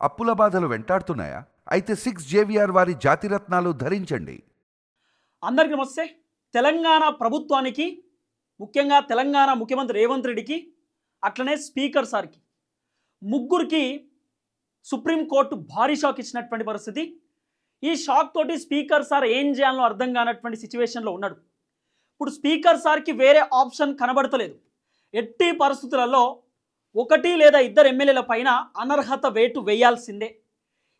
అప్పుల బాధలు వెంటాడుతున్నాయా? అయితే సిక్స్ జేవిఆర్ వారి జాతిరత్నాలు ధరించండి. అందరికీ నమస్తే. తెలంగాణ ప్రభుత్వానికి ముఖ్యంగా తెలంగాణ ముఖ్యమంత్రి రేవంత్ రెడ్డికి అట్లనే స్పీకర్ సార్కి ముగ్గురికి సుప్రీంకోర్టు భారీ షాక్ ఇచ్చినటువంటి పరిస్థితి. ఈ షాక్ తోటి స్పీకర్ సార్ ఏం చేయాలో అర్థం కానటువంటి సిచ్యువేషన్లో ఉన్నాడు. ఇప్పుడు స్పీకర్ సార్కి వేరే ఆప్షన్ కనబడతలేదు. ఎట్టి పరిస్థితులలో ఒకటి లేదా ఇద్దరు ఎమ్మెల్యేల పైన అనర్హత వేటు వేయాల్సిందే.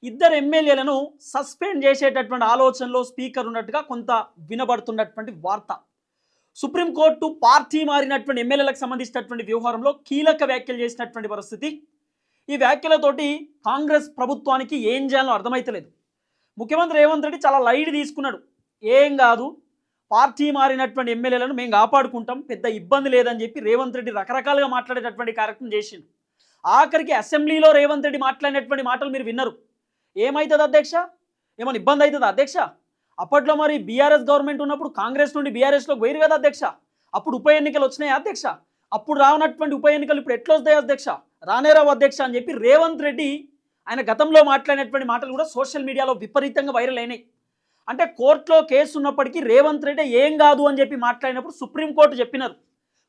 ఇద్దరు ఎమ్మెల్యేలను సస్పెండ్ చేసేటటువంటి ఆలోచనలో స్పీకర్ ఉన్నట్టుగా కొంత వినబడుతున్నటువంటి వార్త. సుప్రీంకోర్టు పార్టీ మారినటువంటి ఎమ్మెల్యేలకు సంబంధించినటువంటి వ్యవహారంలో కీలక వ్యాఖ్యలు చేసినటువంటి పరిస్థితి. ఈ వ్యాఖ్యలతోటి కాంగ్రెస్ ప్రభుత్వానికి ఏం చేయాలో అర్థమైతలేదు. ముఖ్యమంత్రి రేవంత్ రెడ్డి చాలా లైట్ తీసుకున్నాడు. ఏం కాదు పార్టీ మారినటువంటి ఎమ్మెల్యేలను మేము కాపాడుకుంటాం పెద్ద ఇబ్బంది లేదని చెప్పి రేవంత్ రెడ్డి రకరకాలుగా మాట్లాడేటటువంటి కార్యక్రమం చేసిండు. ఆఖరికి అసెంబ్లీలో రేవంత్ రెడ్డి మాట్లాడినటువంటి మాటలు మీరు విన్నారు. ఏమవుతుంది అధ్యక్ష? ఏమైనా ఇబ్బంది అవుతుందా అధ్యక్ష? అప్పట్లో మరి బీఆర్ఎస్ గవర్నమెంట్ ఉన్నప్పుడు కాంగ్రెస్ నుండి బీఆర్ఎస్లోకి పోయిరు కదా అధ్యక్ష? అప్పుడు ఉప ఎన్నికలు వచ్చినాయి అధ్యక్ష? అప్పుడు రానటువంటి ఉప ఎన్నికలు ఇప్పుడు ఎట్లా వస్తాయి అధ్యక్ష? రానేరావు అధ్యక్ష అని చెప్పి రేవంత్ రెడ్డి ఆయన గతంలో మాట్లాడినటువంటి మాటలు కూడా సోషల్ మీడియాలో విపరీతంగా వైరల్ అయినాయి. అంటే కోర్టులో కేసు ఉన్నప్పటికీ రేవంత్ రెడ్డి ఏం కాదు అని చెప్పి మాట్లాడినప్పుడు సుప్రీంకోర్టు చెప్పినారు.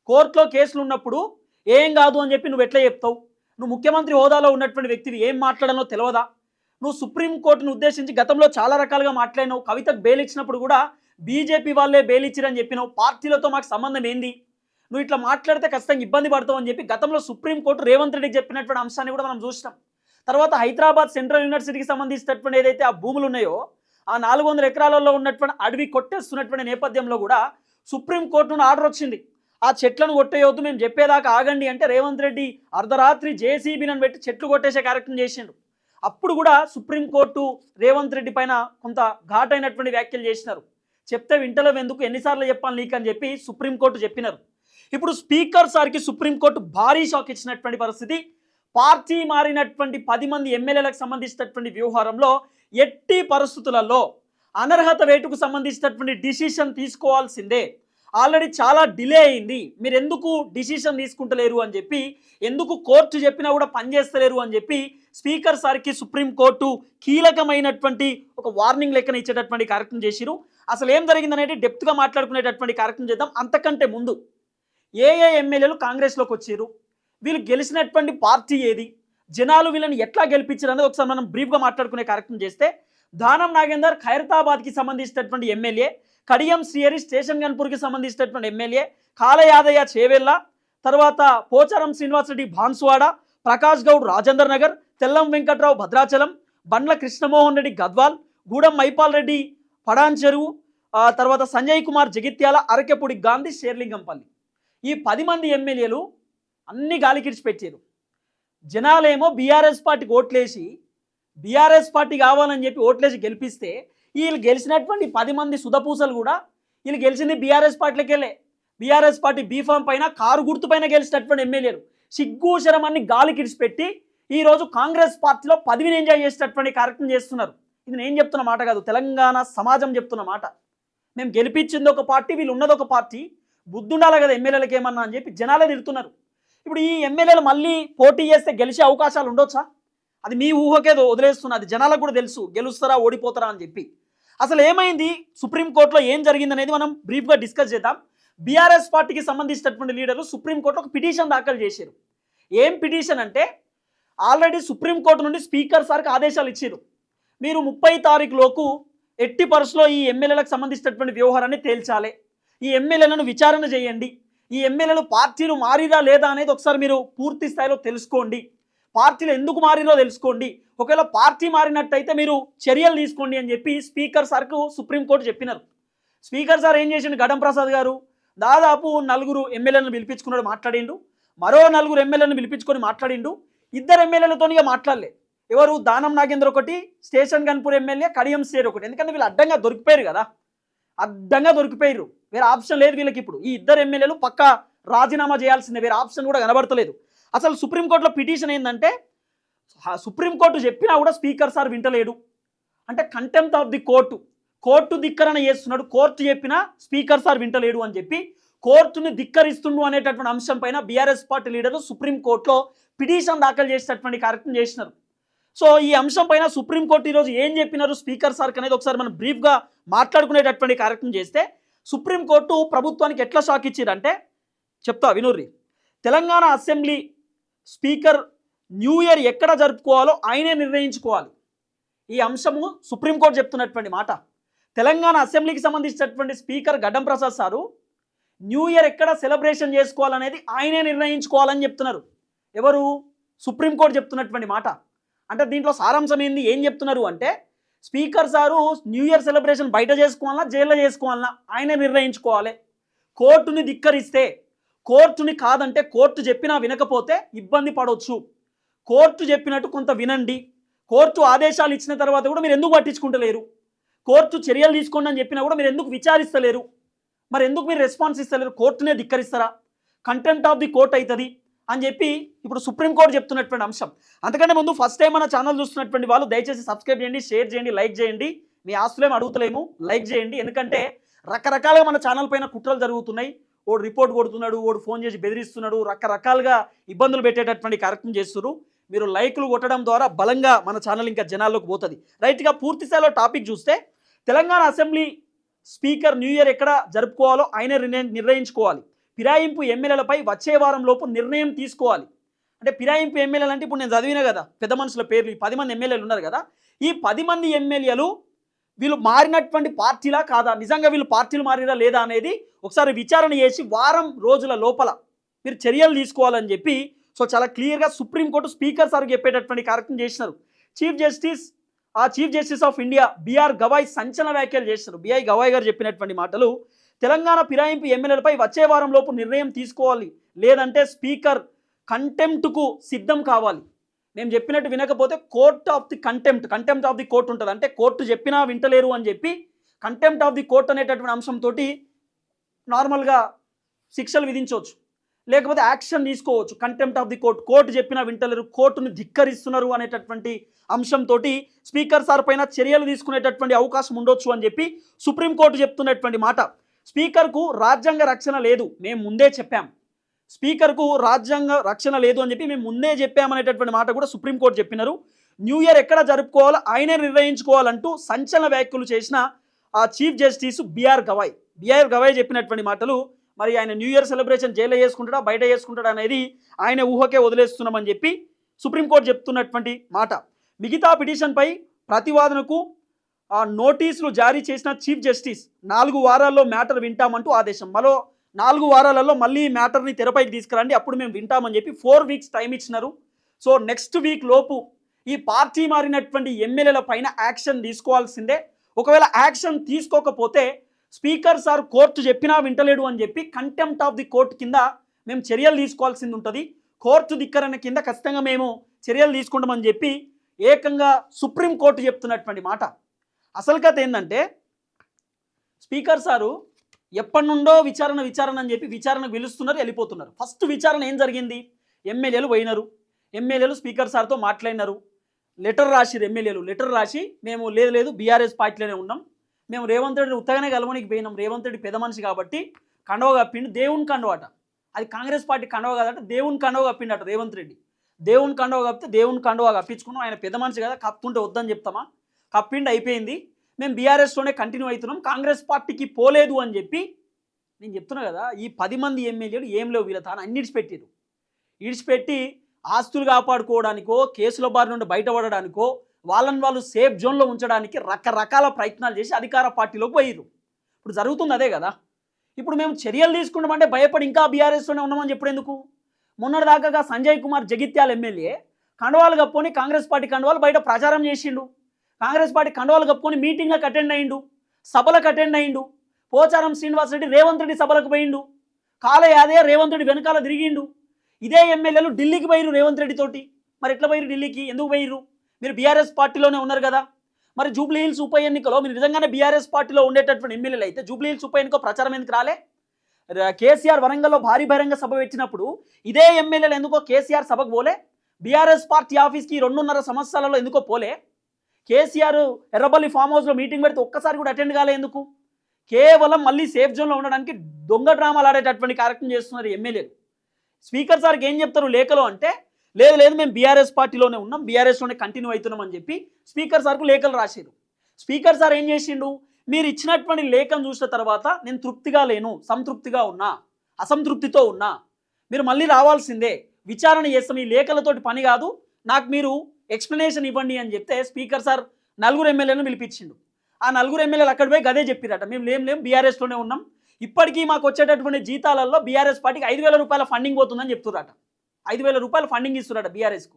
కోర్టులో కేసులు ఉన్నప్పుడు ఏం కాదు అని చెప్పి నువ్వు ఎట్లా చెప్తావు? నువ్వు ముఖ్యమంత్రి హోదాలో ఉన్నటువంటి వ్యక్తివి ఏం మాట్లాడాలో తెలియదా నువ్వు సుప్రీంకోర్టును ఉద్దేశించి గతంలో చాలా రకాలుగా మాట్లాడినావు. కవితకు బెయిల్ ఇచ్చినప్పుడు కూడా బీజేపీ వాళ్ళే బెయిల్ ఇచ్చిరని చెప్పినావు. పార్టీలతో మాకు సంబంధం ఏంది? నువ్వు ఇట్లా మాట్లాడితే ఖచ్చితంగా ఇబ్బంది పడతావు అని చెప్పి గతంలో సుప్రీంకోర్టు రేవంత్ రెడ్డికి చెప్పినటువంటి అంశాన్ని కూడా మనం చూసినాం. తర్వాత హైదరాబాద్ సెంట్రల్ యూనివర్సిటీకి సంబంధించినటువంటి ఏదైతే ఆ భూములు ఉన్నాయో ఆ నాలుగు వందల ఎకరాలలో ఉన్నటువంటి అడవి కొట్టేస్తున్నటువంటి నేపథ్యంలో కూడా సుప్రీంకోర్టు నుండి ఆర్డర్ వచ్చింది. ఆ చెట్లను కొట్టేయొద్దు మేము చెప్పేదాకా ఆగండి అంటే రేవంత్ రెడ్డి అర్ధరాత్రి జేసీబీలను పెట్టి చెట్లు కొట్టేసే కార్యక్రమం చేసిండు. అప్పుడు కూడా సుప్రీంకోర్టు రేవంత్ రెడ్డి పైన కొంత ఘాటైనటువంటి వ్యాఖ్యలు చేసినారు. చెప్తే వింటలో ఎందుకు? ఎన్నిసార్లు చెప్పాలి నీకు అని చెప్పి సుప్రీంకోర్టు చెప్పినారు. ఇప్పుడు స్పీకర్ సార్కి సుప్రీంకోర్టు భారీ షాక్ ఇచ్చినటువంటి పరిస్థితి. పార్టీ మారినటువంటి పది మంది ఎమ్మెల్యేలకు సంబంధించినటువంటి వ్యవహారంలో ఎట్టి పరిస్థితులలో అనర్హత వేటుకు సంబంధించినటువంటి డిసిషన్ తీసుకోవాల్సిందే. ఆల్రెడీ చాలా డిలే అయింది. మీరు ఎందుకు డిసిషన్ తీసుకుంటలేరు అని చెప్పి ఎందుకు కోర్టు చెప్పినా కూడా పనిచేస్తలేరు అని చెప్పి స్పీకర్ సార్కి సుప్రీంకోర్టు కీలకమైనటువంటి ఒక వార్నింగ్ లెక్కన ఇచ్చేటటువంటి కార్యక్రమం చేసిరు అసలు ఏం జరిగిందనేది డెప్త్గా మాట్లాడుకునేటటువంటి కార్యక్రమం చేద్దాం అంతకంటే ముందు. ఏ ఏ ఎమ్మెల్యేలు కాంగ్రెస్లోకి వచ్చారు వీళ్ళు గెలిచినటువంటి పార్టీ ఏది? జనాలు వీళ్ళని ఎట్లా గెలిపించారు అనేది ఒకసారి మనం బ్రీఫ్గా మాట్లాడుకునే కార్యక్రమం చేస్తే దానం నాగేందర్ ఖైరతాబాద్కి సంబంధించినటువంటి ఎమ్మెల్యే కడియం శ్రీహరి స్టేషన్ గన్పూర్కి సంబంధించినటువంటి ఎమ్మెల్యే కాలయాదయ్య చేవెళ్ళ తర్వాత పోచారం శ్రీనివాసరెడ్డి భాన్సువాడ ప్రకాష్ గౌడ్ రాజేందర్ నగర్ తెల్లం వెంకట్రావు భద్రాచలం బండ్ల కృష్ణమోహన్ రెడ్డి గద్వాల్ గూడెం మైపాల్ రెడ్డి పడాన్ చెరువు తర్వాత సంజయ్ కుమార్ జగిత్యాల అరకెపూడి గాంధీ షేర్లింగంపల్లి. ఈ పది మంది ఎమ్మెల్యేలు అన్ని గాలికిడిచి పెట్టారు జనాలేమో బీఆర్ఎస్ పార్టీకి ఓట్లేసి బీఆర్ఎస్ పార్టీ కావాలని చెప్పి ఓట్లేసి గెలిపిస్తే వీళ్ళు గెలిచినటువంటి పది మంది సుధపూసలు కూడా వీళ్ళు గెలిచింది బీఆర్ఎస్ పార్టీలకి వెళ్ళే బీఆర్ఎస్ పార్టీ బీఫామ్ పైన కారు గుర్తు పైన గెలిచినటువంటి ఎమ్మెల్యేలు. సిగ్గు శరమాన్ని గాలి కిడిచిపెట్టి ఈరోజు కాంగ్రెస్ పార్టీలో పదవిని ఎంజాయ్ చేసేటటువంటి కార్యక్రమం చేస్తున్నారు. ఇది నేను చెప్తున్న మాట కాదు తెలంగాణ సమాజం చెప్తున్న మాట. మేము గెలిపించింది ఒక పార్టీ వీళ్ళు ఉన్నది ఒక పార్టీ. బుద్ధి ఉండాలి కదా ఎమ్మెల్యేలకు ఏమన్నా అని చెప్పి జనాలే తిడుతున్నారు. ఇప్పుడు ఈ ఎమ్మెల్యేలు మళ్ళీ పోటీ చేస్తే గెలిచే అవకాశాలు ఉండొచ్చా? అది మీ ఊహకేదో వదిలేస్తున్నది జనాలకు కూడా తెలుసు. గెలుస్తారా ఓడిపోతారా అని చెప్పి. అసలు ఏమైంది? సుప్రీంకోర్టులో ఏం జరిగింది అనేది మనం బ్రీఫ్గా డిస్కస్ చేద్దాం. బీఆర్ఎస్ పార్టీకి సంబంధించినటువంటి లీడర్లు సుప్రీంకోర్టులో ఒక పిటిషన్ దాఖలు చేశారు. ఏం పిటిషన్ అంటే ఆల్రెడీ సుప్రీంకోర్టు నుండి స్పీకర్ సార్కి ఆదేశాలు ఇచ్చారు మీరు ముప్పై తారీఖులోపు ఎట్టి పరుసులో ఈ ఎమ్మెల్యేలకు సంబంధించినటువంటి వ్యవహారాన్ని తేల్చాలి. ఈ ఎమ్మెల్యేలను విచారణ చేయండి. ఈ ఎమ్మెల్యేలు పార్టీలు మారిరా లేదా అనేది ఒకసారి మీరు పూర్తి స్థాయిలో తెలుసుకోండి. పార్టీలు ఎందుకు మారిరో తెలుసుకోండి. ఒకవేళ పార్టీ మారినట్టయితే మీరు చర్యలు తీసుకోండి అని చెప్పి స్పీకర్ సార్కు సుప్రీంకోర్టు చెప్పినారు. స్పీకర్ సార్ ఏం చేసిండు? గడం ప్రసాద్ గారు దాదాపు నలుగురు ఎమ్మెల్యేలను పిలిపించుకున్నాడు మాట్లాడిండు. మరో నలుగురు ఎమ్మెల్యేలను పిలిపించుకొని మాట్లాడిండు. ఇద్దరు ఎమ్మెల్యేలతో ఇక మాట్లాడలే. ఎవరు దానం నాగేంద్ర ఒకటి స్టేషన్ గన్పూర్ ఎమ్మెల్యే కడియం సేర్ ఒకటి. ఎందుకంటే వీళ్ళు అడ్డంగా దొరికిపోయారు కదా. అడ్డంగా దొరికిపోయారు వేరే ఆప్షన్ లేదు వీళ్ళకి ఇప్పుడు ఈ ఇద్దరు ఎమ్మెల్యేలు పక్క రాజీనామా చేయాల్సిందే. వేరే ఆప్షన్ కూడా కనబడతలేదు. అసలు సుప్రీంకోర్టులో పిటిషన్ ఏంటంటే ఆ సుప్రీంకోర్టు చెప్పినా కూడా స్పీకర్ సార్ వింటలేడు. అంటే contempt of the court court ధిక్కరణ చేస్తున్నాడు. కోర్టు చెప్పినా స్పీకర్ సార్ వింటలేడు అని చెప్పి కోర్టుని ధిక్కరిస్తుండు అనేటటువంటి అంశం పైన బీఆర్ఎస్ పార్టీ లీడర్లు సుప్రీంకోర్టులో పిటిషన్ దాఖలు చేసేటటువంటి కార్యక్రమం చేసినారు. సో ఈ అంశం పైన సుప్రీంకోర్టు ఈరోజు ఏం చెప్పినారు? స్పీకర్ సార్ అనేది ఒకసారి మనం బ్రీఫ్గా మాట్లాడుకునేటటువంటి కార్యక్రమం చేస్తే సుప్రీంకోర్టు ప్రభుత్వానికి ఎట్లా షాక్ ఇచ్చారంటే చెప్తా వినూర్రి. Telangana assembly speaker new year ఎక్కడ జరుపుకోవాలో ఆయనే నిర్ణయించుకోవాలి. ఈ అంశము సుప్రీంకోర్టు చెప్తున్నటువంటి మాట. తెలంగాణ అసెంబ్లీకి సంబంధించినటువంటి speaker Gaddam Prasad sir new year ఎక్కడ సెలబ్రేషన్ చేసుకోవాలనేది ఆయనే నిర్ణయించుకోవాలని చెప్తున్నారు. ఎవరు? సుప్రీంకోర్టు చెప్తున్నటువంటి మాట. అంటే దీంట్లో సారాంశం ఏంది? ఏం చెప్తున్నారు అంటే speaker sir new year celebration బయట చేసుకోవాలన్నా జైల్లో చేసుకోవాలన్నా ఆయనే నిర్ణయించుకోవాలి. కోర్టుని ధిక్కరిస్తే కోర్టుని కాదంటే కోర్టు చెప్పినా వినకపోతే ఇబ్బంది పడవచ్చు కోర్టు చెప్పినట్టు కొంత వినండి. కోర్టు ఆదేశాలు ఇచ్చిన తర్వాత కూడా మీరు ఎందుకు పట్టించుకుంటలేరు? కోర్టు చర్యలు తీసుకోండి అని చెప్పినా కూడా మీరు ఎందుకు విచారిస్తలేరు? మరి ఎందుకు మీరు రెస్పాన్స్ ఇస్తలేరు? కోర్టునే ధిక్కరిస్తారా? కంటెంట్ ఆఫ్ ది కోర్ట్ అవుతుంది అని చెప్పి ఇప్పుడు సుప్రీంకోర్టు చెప్తున్నటువంటి అంశం. అంతకంటే ముందు ఫస్ట్ టైం మన ఛానల్ చూస్తున్నటువంటి వాళ్ళు దయచేసి సబ్స్క్రైబ్ చేయండి షేర్ చేయండి లైక్ చేయండి. మీ ఆస్తులేం అడుగుతలేము లైక్ చేయండి. ఎందుకంటే రకరకాలుగా మన ఛానల్ పైన కుట్రలు జరుగుతున్నాయి. ఓడు రిపోర్ట్ కొడుతున్నాడు ఓడు ఫోన్ చేసి బెదిరిస్తున్నాడు రకరకాలుగా ఇబ్బందులు పెట్టేటటువంటి కార్యక్రమం చేస్తున్నారు. మీరు లైక్లు కొట్టడం ద్వారా బలంగా మన ఛానల్ ఇంకా జనాల్లోకి పోతుంది. రైట్గా పూర్తి స్థాయిలో టాపిక్ చూస్తే Telangana assembly speaker new year ఎక్కడ జరుపుకోవాలో ఆయన నిర్ణయం- నిర్ణయించుకోవాలి. ఫిరాయింపు ఎమ్మెల్యేలపై వచ్చే వారం లోపు నిర్ణయం తీసుకోవాలి. అంటే ఫిరాయింపు ఎమ్మెల్యేలు అంటే ఇప్పుడు నేను చదివిన కదా పెద్ద మనుషుల పేర్లు ఈ పది మంది ఎమ్మెల్యేలు ఉన్నారు కదా ఈ పది మంది ఎమ్మెల్యేలు వీళ్ళు మారినటువంటి పార్టీలా కాదా? నిజంగా వీళ్ళు పార్టీలు మారిరా లేదా అనేది ఒకసారి విచారణ చేసి వారం రోజుల లోపల మీరు చర్యలు తీసుకోవాలని చెప్పి సో చాలా క్లియర్గా సుప్రీంకోర్టు స్పీకర్ సార్ చెప్పేటటువంటి కార్యక్రమం చేసినారు. చీఫ్ జస్టిస్ ఆ chief justice of India BR Gavai సంచలన వ్యాఖ్యలు చేసినారు. బిఐ గవాయ్ గారు చెప్పినటువంటి మాటలు తెలంగాణ ఫిరాయింపు ఎమ్మెల్యేలపై వచ్చే వారం లోపు నిర్ణయం తీసుకోవాలి. లేదంటే స్పీకర్ కంటెంప్ట్కు సిద్ధం కావాలి. నేను చెప్పినట్టు వినకపోతే court of the contempt contempt of the court ఉంటుంది. అంటే కోర్టు చెప్పినా వింటలేరు అని చెప్పి కంటెంప్ట్ ఆఫ్ ది కోర్ట్ అనేటటువంటి అంశంతో నార్మల్గా శిక్షలు విధించవచ్చు. లేకపోతే యాక్షన్ తీసుకోవచ్చు. Contempt of the court court చెప్పినా వింటలేరు కోర్టును ధిక్కరిస్తున్నారు అనేటటువంటి అంశంతో స్పీకర్ సార్ పైన చర్యలు తీసుకునేటటువంటి అవకాశం ఉండొచ్చు అని చెప్పి సుప్రీంకోర్టు చెప్తున్నటువంటి మాట. స్పీకర్కు రాజ్యాంగ రక్షణ లేదు మేము ముందే చెప్పాం. స్పీకర్కు రాజ్యాంగ రక్షణ లేదు అని చెప్పి మేము ముందే చెప్పామనేటటువంటి మాట కూడా సుప్రీంకోర్టు చెప్పినారు. న్యూ ఇయర్ ఎక్కడ జరుపుకోవాలో ఆయనే నిర్ణయించుకోవాలంటూ సంచలన వ్యాఖ్యలు చేసిన ఆ chief justice BR Gavai. BR Gavai చెప్పినటువంటి మాటలు మరి ఆయన న్యూ ఇయర్ సెలబ్రేషన్ జైల్లో చేసుకుంటాడా బయట చేసుకుంటాడా అనేది ఆయన ఊహకే వదిలేస్తున్నామని చెప్పి సుప్రీంకోర్టు చెప్తున్నటువంటి మాట. మిగతా పిటిషన్పై ప్రతివాదనకు నోటీసులు జారీ చేసిన చీఫ్ జస్టిస్ నాలుగు వారాల్లో మ్యాటర్ వింటామంటూ ఆదేశం. మరో నాలుగు వారాలలో మళ్ళీ ఈ మ్యాటర్ని తెరపైకి తీసుకురండి అప్పుడు మేము వింటామని చెప్పి ఫోర్ వీక్స్ టైం ఇచ్చినారు. సో నెక్స్ట్ వీక్ లోపు ఈ పార్టీ మారినటువంటి ఎమ్మెల్యేల పైన యాక్షన్ తీసుకోవాల్సిందే. ఒకవేళ యాక్షన్ తీసుకోకపోతే స్పీకర్ సార్ కోర్టు చెప్పినా వింటలేడు అని చెప్పి కంటెంప్ట్ ఆఫ్ ది కోర్టు కింద మేము చర్యలు తీసుకోవాల్సింది ఉంటుంది. కోర్టు ధిక్కరణ కింద ఖచ్చితంగా మేము చర్యలు తీసుకుంటామని చెప్పి ఏకంగా సుప్రీంకోర్టు చెప్తున్నటువంటి మాట. అసలు కథ ఏంటంటే స్పీకర్ సారు ఎప్పటి నుండో విచారణ విచారణ అని చెప్పి విచారణ పిలుస్తున్నారు వెళ్ళిపోతున్నారు. ఫస్ట్ విచారణ ఏం జరిగింది? ఎమ్మెల్యేలు పోయినారు. ఎమ్మెల్యేలు స్పీకర్ సార్తో మాట్లాడినారు. లెటర్ రాసిరు ఎమ్మెల్యేలు. లెటర్ రాసి మేము లేదు లేదు బీఆర్ఎస్ పార్టీలోనే ఉన్నాం. మేము రేవంత్ రెడ్డి ఉత్తగానే కలవనికి పోయినాం. రేవంత్ రెడ్డి పెద్ద మనిషి కాబట్టి కండవ కప్పిండు. దేవుని కండవ అట. అది కాంగ్రెస్ పార్టీ కండవ కాదట. దేవుని కండవ కప్పిండట రేవంత్ రెడ్డి. దేవుని కండవ కప్పితే దేవుని కండవ కప్పించుకున్నాం. ఆయన పెద్ద మనిషి కదా కప్పుంటే వద్దని చెప్తామా? కప్పిండి అయిపోయింది. మేము బీఆర్ఎస్లోనే కంటిన్యూ అవుతున్నాం. కాంగ్రెస్ పార్టీకి పోలేదు అని చెప్పి నేను చెప్తున్నా కదా ఈ పది మంది ఎమ్మెల్యేలు ఏం లేవు వీళ్ళ తాను. అన్ని ఇడిచిపెట్టారు ఇడిచిపెట్టి ఆస్తులు కాపాడుకోవడానికో కేసుల బారి నుండి బయటపడడానికో వాళ్ళని వాళ్ళు సేఫ్ జోన్లో ఉంచడానికి రకరకాల ప్రయత్నాలు చేసి అధికార పార్టీలోకి పోయారు ఇప్పుడు జరుగుతుంది అదే కదా. ఇప్పుడు మేము చర్యలు తీసుకుంటామంటే భయపడి ఇంకా బీఆర్ఎస్లోనే ఉన్నామని చెప్పడం ఎందుకు? మొన్నటిదాకా సంజయ్ కుమార్ జగిత్యాల ఎమ్మెల్యే కండవాలు కప్పుకొని కాంగ్రెస్ పార్టీ కండవాలు బయట ప్రచారం చేసిండు. కాంగ్రెస్ పార్టీ కండవాలు కప్పుకొని మీటింగ్లకు అటెండ్ అయ్యిండు సభలకు అటెండ్ అయ్యిండు పోచారం శ్రీనివాస్ రెడ్డి రేవంత్ రెడ్డి సభలకు పోయిండు. కాలయాదే రేవంత్ రెడ్డి వెనకాల తిరిగిండు. ఇదే ఎమ్మెల్యేలు ఢిల్లీకి పోయిరు రేవంత్ రెడ్డి తోటి. మరి ఎట్లా పోయిరు ఢిల్లీకి? ఎందుకు పోయిరు మీరు బీఆర్ఎస్ పార్టీలోనే ఉన్నారు కదా. మరి జూబ్లీ హిల్స్ ఉప ఎన్నికలో మీరు నిజంగానే బీఆర్ఎస్ పార్టీలో ఉండేటటువంటి ఎమ్మెల్యేలు అయితే జూబ్లీ హిల్స్ ఉప ఎన్నిక ప్రచారం ఎందుకు రాలే? కేసీఆర్ వరంగల్లో భారీ బహిరంగ సభ పెట్టినప్పుడు ఇదే ఎమ్మెల్యేలు ఎందుకో కేసీఆర్ సభకు పోలే? బీఆర్ఎస్ పార్టీ ఆఫీస్కి రెండున్నర సంవత్సరాలలో ఎందుకో పోలే? కేసీఆర్ ఎర్రబల్లి ఫామ్ హౌస్లో మీటింగ్ పెడితే ఒక్కసారి కూడా అటెండ్ కాలే ఎందుకు? కేవలం మళ్ళీ సేఫ్ జోన్లో ఉండడానికి దొంగ డ్రామాలు ఆడేటటువంటి కార్యక్రమం చేస్తున్నారు ఎమ్మెల్యేలు. స్పీకర్ సార్కి ఏం చెప్తారు లేఖలో అంటే లేదు లేదు మేము బీఆర్ఎస్ పార్టీలోనే ఉన్నాం బీఆర్ఎస్లోనే కంటిన్యూ అవుతున్నాం అని చెప్పి స్పీకర్ సార్కు లేఖలు రాశారు. స్పీకర్ సార్ ఏం చేసిండు? మీరు ఇచ్చినటువంటి లేఖను చూసిన తర్వాత నేను తృప్తిగా లేను సంతృప్తిగా ఉన్నా అసంతృప్తితో ఉన్నా మీరు మళ్ళీ రావాల్సిందే విచారణ చేస్తాం ఈ లేఖలతోటి పని కాదు నాకు మీరు ఎక్స్ప్లెనేషన్ ఇవ్వండి అని చెప్తే స్పీకర్ సార్ నలుగురు ఎమ్మెల్యేలను పిలిపించిండు. ఆ నలుగురు ఎమ్మెల్యేలు అక్కడ పోయి గదే చెప్పిరట. మేము లేం లేం బీఆర్ఎస్లోనే ఉన్నాం. ఇప్పటికీ మాకు వచ్చేటటువంటి జీతాలలో బీఆర్ఎస్ పార్టీకి ఐదు వేల రూపాయల ఫండింగ్ పోతుందని చెప్తున్నారట ఐదు వేల రూపాయల ఫండింగ్ ఇస్తున్నారట బీఆర్ఎస్కు.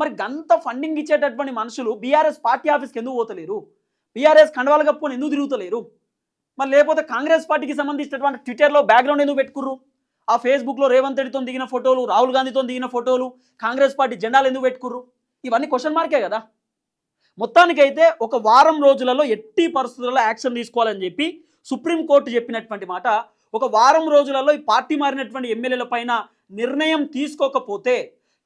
మరి గంత ఫండింగ్ ఇచ్చేటటువంటి మనుషులు బీఆర్ఎస్ పార్టీ ఆఫీస్కి ఎందుకు పోతలేరు? బీఆర్ఎస్ కండవాల కప్పుకొని ఎందుకు తిరుగుతలేరు? మరి లేకపోతే కాంగ్రెస్ పార్టీకి సంబంధించినటువంటి ట్విట్టర్లో బ్యాక్గ్రౌండ్ ఎందుకు పెట్టుకుర్రు? ఆ ఫేస్బుక్లో రేవంత్ రెడ్డితో దిగిన ఫోటోలు రాహుల్ గాంధీతో దిగిన ఫోటోలు కాంగ్రెస్ పార్టీ జెండాలు ఎందుకు పెట్టుకుర్రు? ఇవన్నీ క్వశ్చన్ మార్కే కదా. మొత్తానికైతే ఒక వారం రోజులలో ఎట్టి పరిస్థితుల్లో యాక్షన్ తీసుకోవాలని చెప్పి సుప్రీంకోర్టు చెప్పినటువంటి మాట ఒక వారం రోజులలో ఈ పార్టీ మారినటువంటి ఎమ్మెల్యేల పైన నిర్ణయం తీసుకోకపోతే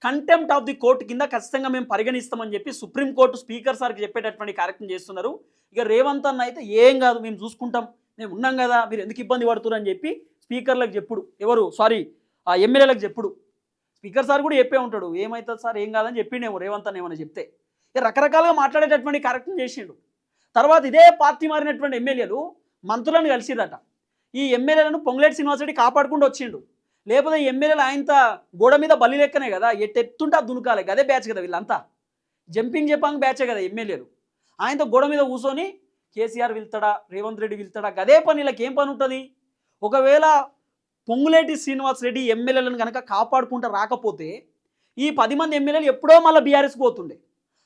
కంటెంప్ట్ ఆఫ్ ది కోర్టు కింద ఖచ్చితంగా మేము పరిగణిస్తామని చెప్పి సుప్రీంకోర్టు స్పీకర్ సార్కి చెప్పేటటువంటి కార్యక్రమం చేస్తున్నారు. ఇక రేవంత్ అన్న అయితే ఏం కాదు మేము చూసుకుంటాం మేము ఉన్నాం కదా మీరు ఎందుకు ఇబ్బంది పడుతున్నారు అని చెప్పి స్పీకర్లకు చెప్పుడు ఎవరు సారీ ఆ ఎమ్మెల్యేలకు చెప్పుడు. స్పీకర్ సార్ కూడా చెప్పే ఉంటాడు ఏమవుతుంది సార్? ఏం కాదని చెప్పిండేమో రేవంత్ అని ఏమైనా చెప్తే. రకరకాలుగా మాట్లాడేటటువంటి కార్యక్రమం చేసిండు. తర్వాత ఇదే పార్టీ మారినటువంటి ఎమ్మెల్యేలు మంత్రులను కలిసిరట ఈ ఎమ్మెల్యేలను పొంగులేటి శ్రీనివాసరెడ్డి కాపాడుకుంటూ వచ్చిండు. లేకపోతే ఈ ఎమ్మెల్యేలు ఆయనత గోడ మీద బలి లెక్కనే కదా ఎట్టెత్తుంటే అది దునకాలి అదే బ్యాచ్ కదా వీళ్ళంతా. జంపింగ్ జపాంగ్ బ్యాచే కదా ఎమ్మెల్యేలు. ఆయనతో గోడ మీద కూర్చొని కేసీఆర్ వెళ్తాడా రేవంత్ రెడ్డి వెళ్తాడా? అదే పని వీళ్ళకి ఏం పని ఉంటుంది? ఒకవేళ పొంగులేటి శ్రీనివాస్ రెడ్డి ఎమ్మెల్యేలను కనుక కాపాడుకుంటూ రాకపోతే ఈ పది మంది ఎమ్మెల్యేలు ఎప్పుడో మళ్ళీ బీఆర్ఎస్ పోతుండే.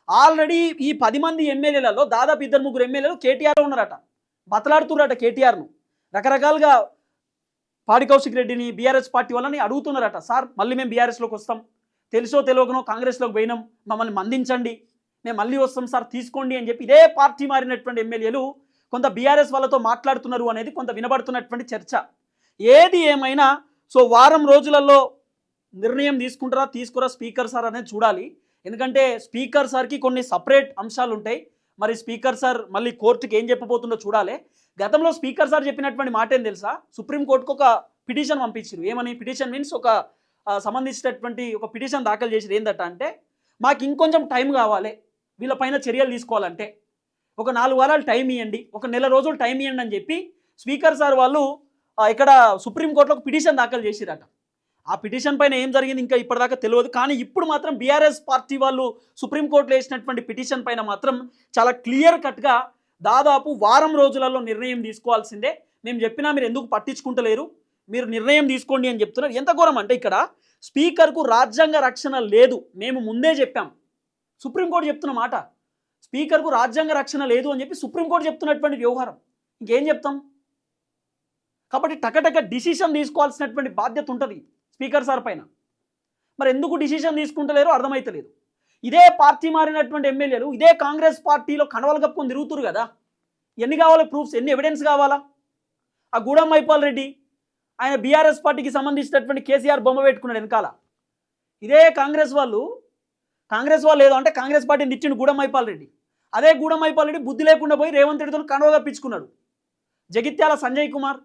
ఆల్రెడీ ఈ పది మంది ఎమ్మెల్యేలలో దాదాపు ఇద్దరు ముగ్గురు ఎమ్మెల్యేలు కేటీఆర్ ఉన్నారట. బతలాడుతున్నారట కేటీఆర్ను. రకరకాలుగా పాడి కౌశిక్ రెడ్డిని బీఆర్ఎస్ పార్టీ వాళ్ళని అడుగుతున్నారట. సార్ మళ్ళీ మేము బీఆర్ఎస్లోకి వస్తాం. తెలుసో తెలియకనో కాంగ్రెస్లోకి పోయినాం. మమ్మల్ని మందించండి. మేము మళ్ళీ వస్తాం సార్ తీసుకోండి అని చెప్పి ఇదే పార్టీ మారినటువంటి ఎమ్మెల్యేలు కొంత బీఆర్ఎస్ వాళ్ళతో మాట్లాడుతున్నారు అనేది కొంత వినబడుతున్నటువంటి చర్చ. ఏది ఏమైనా సో వారం రోజులలో నిర్ణయం తీసుకుంటారా తీసుకురా స్పీకర్ సార్ అనేది చూడాలి. ఎందుకంటే స్పీకర్ సార్కి కొన్ని సపరేట్ అంశాలు ఉంటాయి. మరి స్పీకర్ సార్ మళ్ళీ కోర్టుకి ఏం చెప్పబోతుందో చూడాలి. గతంలో స్పీకర్ సార్ చెప్పినటువంటి మాట ఏం తెలుసా? సుప్రీంకోర్టుకు ఒక పిటిషన్ పంపించారు ఏమని? పిటిషన్ మీన్స్ ఒక సంబంధించినటువంటి ఒక పిటిషన్ దాఖలు చేసి ఏందట అంటే మాకు ఇంకొంచెం టైం కావాలి. వీళ్ళపైన చర్యలు తీసుకోవాలంటే. ఒక నాలుగు వారాలు టైం ఇవ్వండి ఒక నెల రోజులు టైం ఇవ్వండి అని చెప్పి స్పీకర్ సార్ వాళ్ళు ఇక్కడ సుప్రీంకోర్టులో ఒక పిటిషన్ దాఖలు చేసిరట. ఆ పిటిషన్ పైన ఏం జరిగింది ఇంకా ఇప్పటిదాకా తెలియదు. కానీ ఇప్పుడు మాత్రం బీఆర్ఎస్ పార్టీ వాళ్ళు సుప్రీంకోర్టులో వేసినటువంటి పిటిషన్ పైన మాత్రం చాలా క్లియర్ కట్గా దాదాపు వారం రోజులలో నిర్ణయం తీసుకోవాల్సిందే. మేము చెప్పినా మీరు ఎందుకు పట్టించుకుంటలేరు? మీరు నిర్ణయం తీసుకోండి అని చెప్తున్నారు. ఎంత ఘోరం అంటే ఇక్కడ స్పీకర్కు రాజ్యాంగ రక్షణ లేదు. మేము ముందే చెప్పాం. సుప్రీంకోర్టు చెప్తున్న మాట. స్పీకర్కు రాజ్యాంగ రక్షణ లేదు అని చెప్పి సుప్రీంకోర్టు చెప్తున్నటువంటి వ్యవహారం. ఇంకేం చెప్తాం? కాబట్టి టకటక డిసిషన్ తీసుకోవాల్సినటువంటి బాధ్యత ఉంటుంది స్పీకర్ సార్ పైన. మరి ఎందుకు డిసిషన్ తీసుకుంటలేరో అర్థమైతలేదు. ఇదే పార్టీ మారినటువంటి ఎమ్మెల్యేలు ఇదే కాంగ్రెస్ పార్టీలో కనవలు కప్పుకొని తిరుగుతురు కదా. ఎన్ని కావాలి ప్రూఫ్స్ ఎన్ని ఎవిడెన్స్ కావాలా? ఆ గూడెం మైపాల్ రెడ్డి ఆయన బీఆర్ఎస్ పార్టీకి సంబంధించినటువంటి కేసీఆర్ బొమ్మ పెట్టుకున్నాడు వెనకాల. ఇదే కాంగ్రెస్ వాళ్ళు కాంగ్రెస్ వాళ్ళు ఏదో అంటే కాంగ్రెస్ పార్టీని ఇచ్చిండు గూడెం మైపాల్ రెడ్డి. అదే గూడెం మైపాల్ రెడ్డి బుద్ధి లేకుండా పోయి రేవంత్ రెడ్డితో కనవగా పిచ్చుకున్నాడు జగిత్యాల సంజయ్ కుమార్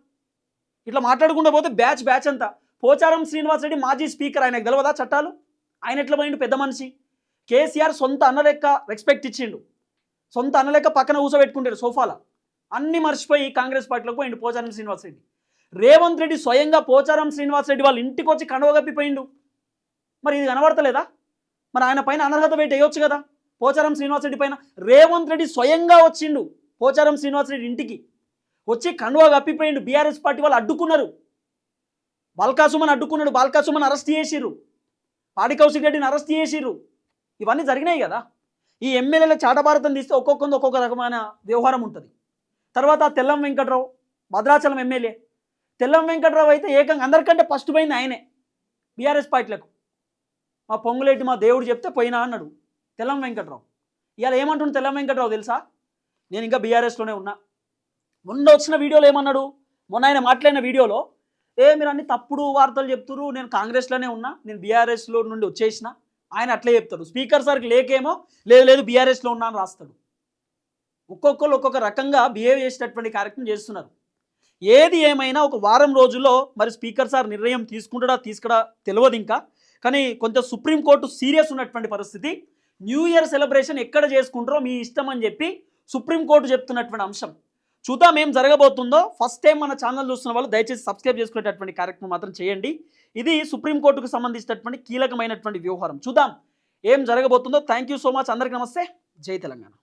ఇట్లా మాట్లాడుకుంటూ పోతే బ్యాచ్ బ్యాచ్ అంతా. పోచారం శ్రీనివాస్ రెడ్డి మాజీ స్పీకర్ ఆయనకు తెలియదా చట్టాలు? ఆయన ఎట్లా పోయిండు? పెద్ద మనిషి. కేసీఆర్ సొంత అన్న లెక్క రెస్పెక్ట్ ఇచ్చిండు. సొంత అన్న లెక్క పక్కన ఊసబెట్టుకుంటాడు సోఫాల. అన్ని మర్చిపోయి కాంగ్రెస్ పార్టీలోకి పోయిండు పోచారం శ్రీనివాస్ రెడ్డి. రేవంత్ రెడ్డి స్వయంగా పోచారం శ్రీనివాస్ రెడ్డి వాళ్ళ ఇంటికి వచ్చి కనువ కప్పిపోయిండు. మరి ఇది కనబడతలేదా? మరి ఆయన పైన అనర్హత వేట వేయొచ్చు కదా? పోచారం శ్రీనివాస్ రెడ్డి పైన రేవంత్ రెడ్డి స్వయంగా వచ్చిండు పోచారం శ్రీనివాస్ రెడ్డి ఇంటికి. వచ్చి కండువా కప్పిపోయిండు. బీఆర్ఎస్ పార్టీ వాళ్ళు అడ్డుకున్నారు. బాల్కాసుమన్ అడ్డుకున్నాడు. బాల్కాసుమన్ అరెస్ట్ చేసిర్రు. పాడి కౌశిక్ రెడ్డిని అరెస్ట్ చేసిర్రు. ఇవన్నీ జరిగినాయి కదా. ఈ ఎమ్మెల్యేల చాటభారతం తీస్తే ఒక్కొక్కరిది ఒక్కొక్క రకమైన వ్యవహారం ఉంటుంది. తర్వాత తెల్లం వెంకట్రావు భద్రాచలం ఎమ్మెల్యే. తెల్లం వెంకట్రావు అయితే ఏకంగా అందరికంటే ఫస్ట్ పోయింది ఆయనే బీఆర్ఎస్ పార్టీలకు. మా పొంగులేటి మా దేవుడు చెప్తే పోయినా అన్నాడు తెల్లం వెంకట్రావు. ఇవాళ ఏమంటుండు తెల్లం వెంకట్రావు తెలుసా? నేను ఇంకా బీఆర్ఎస్లోనే ఉన్నా. మొన్న వచ్చిన వీడియోలో ఏమన్నాడు? మొన్న ఆయన మాట్లాడిన వీడియోలో ఏ మీరు అన్ని తప్పుడు వార్తలు చెప్తున్నారు నేను కాంగ్రెస్లోనే ఉన్నా నేను బీఆర్ఎస్లో నుండి వచ్చేసిన. ఆయన అట్లే చెప్తాడు. స్పీకర్ సార్కి లేకేమో లేదు లేదు బీఆర్ఎస్లో ఉన్నా అని రాస్తాడు. ఒక్కొక్కరు ఒక్కొక్క రకంగా బిహేవ్ చేసేటటువంటి కార్యక్రమం చేస్తున్నారు. ఏది ఏమైనా ఒక వారం రోజుల్లో మరి స్పీకర్ సార్ నిర్ణయం తీసుకుంటాడా తీసుకుడా తెలియదు ఇంకా. కానీ కొంచెం సుప్రీంకోర్టు సీరియస్ ఉన్నటువంటి పరిస్థితి. న్యూ ఇయర్ సెలబ్రేషన్ ఎక్కడ చేసుకుంటారో మీ ఇష్టం అని చెప్పి సుప్రీంకోర్టు చెప్తున్నటువంటి అంశం. చూద్దాం ఏం జరగబోతుందో. ఫస్ట్ టైం మన ఛానల్ చూస్తున్న వాళ్ళు దయచేసి సబ్స్క్రైబ్ చేసుకునేటటువంటి కార్యక్రమం మాత్రం చేయండి. ఇది సుప్రీంకోర్టుకు సంబంధించినటువంటి కీలకమైనటువంటి వ్యవహారం చూద్దాం ఏం జరగబోతుందో. థ్యాంక్ యూ సో మచ్ అందరికీ నమస్తే. జై తెలంగాణ.